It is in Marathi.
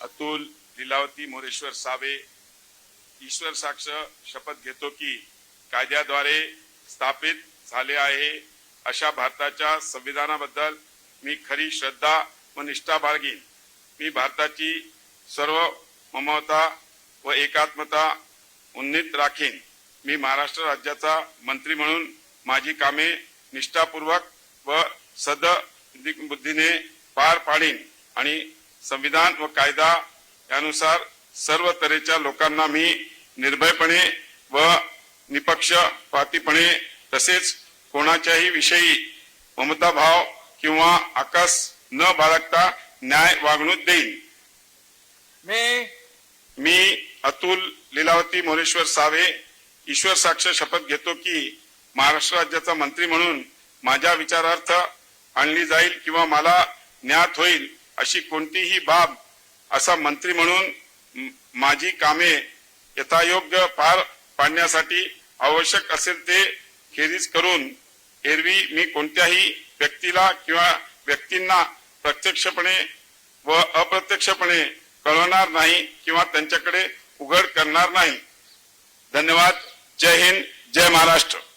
अतुल लिलावती मोरेश्वर सावे ईश्वर साक्ष शपथ घेतो की कायद्याद्वारे स्थापित झाले आहे अशा भारताच्या संविधानाबद्दल मी खरी श्रद्धा व निष्ठा बाळगीन. मी भारताची सर्व ममता व एकात्मता उन्नीत राखीन. मी महाराष्ट्र राज्याचा मंत्री म्हणून माझी कामे निष्ठापूर्वक व सद बुद्धीने पार पाडीन आणि संविधान व कायदा यानुसार सर्व तऱ्हेच्या लोकांना मी निर्भयपणे व निपक्षपातीपणे तसेच कोणाच्याही विषयी ममताभाव किंवा आकस न बाळगता न्याय वागणूक देईन. मी मी अतुल लीलावती मोरेश्वर सावे ईश्वर साक्ष शपथ घेतो की महाराष्ट्र राज्याचा मंत्री म्हणून माझ्या विचारार्थ आणली जाईल किंवा मला ज्ञात होईल अशी कोणतीही बाब असा मंत्री म्हणून माझी कामे यथायोग्य पार पाडण्यासाठी आवश्यक असेल ते खेरीज करून एरवी मी कोणत्याही व्यक्तीला किंवा व्यक्तींना प्रत्यक्षपणे व अप्रत्यक्षपणे कळवणार नाही किंवा त्यांच्याकडे उघड करणार नाही. धन्यवाद. जय हिंद. जय महाराष्ट्र.